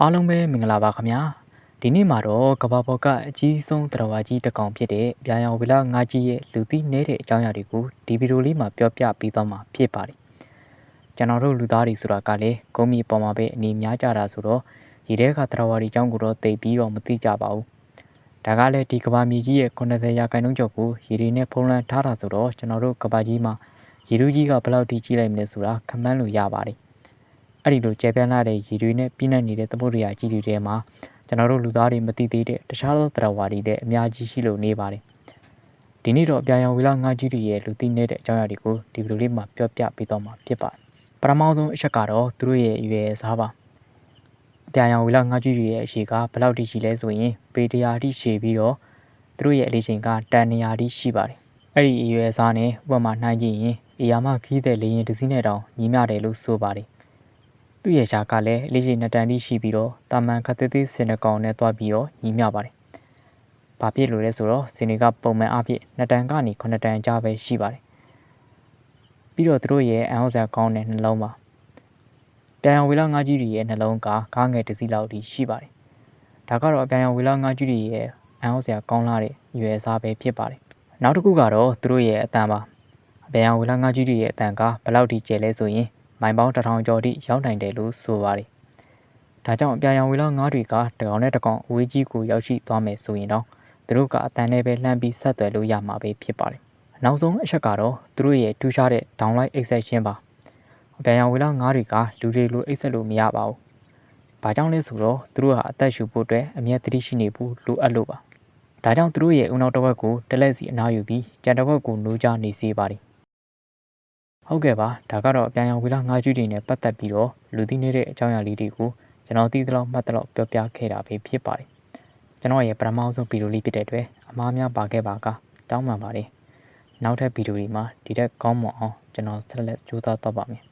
အားလုံးပဲမင်္ဂလာပါခင်ဗျာဒီနေ့မှာတော့ကဘာပေါ်ကအကြီးဆုံးတရဝါကြီးတစ်ကောင်ဖြစ်တဲ့ဗျာရောင်ဝီလာငါးကြီးရဲ့လူသိနေတဲ့အကြောင်းအရာတွေကိုဒီဗီဒီယိုလေးမှာပြောပြပေးသွားမှာဖြစ်ပါတယ်ကျွန်တော်တို့လူသားတွေဆိုတာကလည်းကုန်းမီပေါ်မှာပဲအနေများကြတာဆိုတော့ဒီထဲကတရဝါကြီးအကြောင်းကိုတော့သိပြီးတော့မသိကြပါဘူးဒါကလည်းဒီကဘာမြေကြီးရဲ့90ရာခိုင်နှုန်းကျော်ကိုရေတွေနဲ့ဖုံးလွှမ်းထားတာဆိုတော့ကျွန်တော်တို့ကဘာကြီးမှာရေလူကြီးကဘယ်လောက်ထိကြီးလိုက်မလဲဆိုတာခန့်မှန်းလို့ရပါတယ် အဲ့ဒီလိုကျေပြန့်လာတဲ့ရေတွေနဲ့ပြည့်နှက်နေတဲ့သမုဒ္ဒရာကြီးတွေထဲမှာကျွန်တော်တို့လူသားတွေမသိသေးတဲ့တခြားသောတရားဝါတွေလည်းအများကြီးရှိလို့နေပါတယ်ဒီနေ့တော့အပြာရောင်ဝီလာငါးကြီးတွေရဲ့လူသိနေတဲ့အကြောင်းအရာတွေကိုဒီဗီဒီယိုလေးမှာပြောပြပေးသွားမှာဖြစ်ပါတယ်ပထမဆုံးအချက်ကတော့သူတို့ရဲ့ရွယ်စားပါအပြာရောင်ဝီလာငါးကြီးတွေရဲ့အရှိကဘယ်လောက်ထိရှိလဲဆိုရင်ပေတရာထိရှိပြီးတော့သူတို့ရဲ့အလေးချိန်ကတန်200ထိရှိပါတယ်အဲ့ဒီအရွယ်စားနဲ့ဥပမာနှိုင်းကြည့်ရင်အေယာမခီးတဲ့လေရင်တစ်စီးနဲ့တောင်ညီမျှတယ်လို့ဆိုပါတယ် သူ့ရဲ့ရှားကလည်းလေးရှိနှစ်တန်ထိရှိပြီးတော့တာမန်ခတ်သေးသေးစင်နကောင်နဲ့တွားပြီးတော့ညီမျှပါတယ်။ဘာဖြစ်လို့လဲဆိုတော့စင်တွေကပုံမှန်အဖြစ်နှစ်တန်ကနေခုနှစ်တန်ကြားပဲရှိပါတယ်။ပြီးတော့သူတို့ရဲ့အန်ဟောဆာကောင်းတဲ့နှလုံးပါ။ပြန်ရောင်ဝေလာငါးကြီးတွေရဲ့နှလုံးကကားငယ်တစ်စီးလောက်ထိရှိပါတယ်။ဒါကတော့ပြန်ရောင်ဝေလာငါးကြီးတွေရဲ့အန်ဟောဆာကောင်းလာတဲ့ရွယ်စားပဲဖြစ်ပါတယ်။နောက်တစ်ခုကတော့သူတို့ရဲ့အတန်ပါ။ပြန်ရောင်ဝေလာငါးကြီးတွေရဲ့အတန်ကဘယ်လောက်ထိကျဲလဲဆိုရင် မိုင်ပေါင်းတစ်ထောင်ကျော်ထိရောက်နိုင်တယ်လို့ဆိုပါတယ်။ဒါကြောင့်အပြာရောင်ဝေလောက်ငါးတွေကတကောင်နဲ့တကောင်အဝေးကြီးကိုရောက်ရှိသွားမယ်ဆိုရင်တော့သူတို့ကအတန်နဲ့ပဲလှမ်းပြီးဆက်သွယ်လို့ရမှာပဲဖြစ်ပါတယ်။နောက်ဆုံးအချက်ကတော့သူတို့ရဲ့ထူးခြားတဲ့ downlight exception ပါ။အပြာရောင်ဝေလောက်ငါးတွေကလူတွေလိုအိတ်ဆက်လို့မရပါဘူး။ဘာကြောင့်လဲဆိုတော့သူတို့ဟာအသက်ရှူဖို့အတွက်အမျက်တတိရှိနေဖို့လိုအပ်လို့ပါ။ဒါကြောင့်သူတို့ရဲ့ဦးနောက်တစ်ဝက်ကိုတလက်စီအနားယူပြီးကြံတစ်ဝက်ကိုနိုးကြနေစေပါတယ် ဟုတ်ကဲ့ပါဒါကတော့အပြန်ရောင်ဝီလာငါးကျူးတွေနဲ့ပတ်သက်ပြီးတော့လူသိနေတဲ့အကြောင်းအရာလေးတွေကိုကျွန်တော်သိသလောက်မှတ်သလောက်ပြောပြခဲ့တာပဲဖြစ်ပါတယ်ကျွန်တော်ရဲ့ပထမဆုံးဗီဒီယိုလေးဖြစ်တဲ့အတွက်အမားများပါခဲ့ပါကတောင်းပန်ပါတယ်နောက်ထပ်ဗီဒီယိုတွေမှာဒီထက်ကောင်းမွန်အောင်ကျွန်တော်ဆက်လက်ကြိုးစားတော့ပါမယ်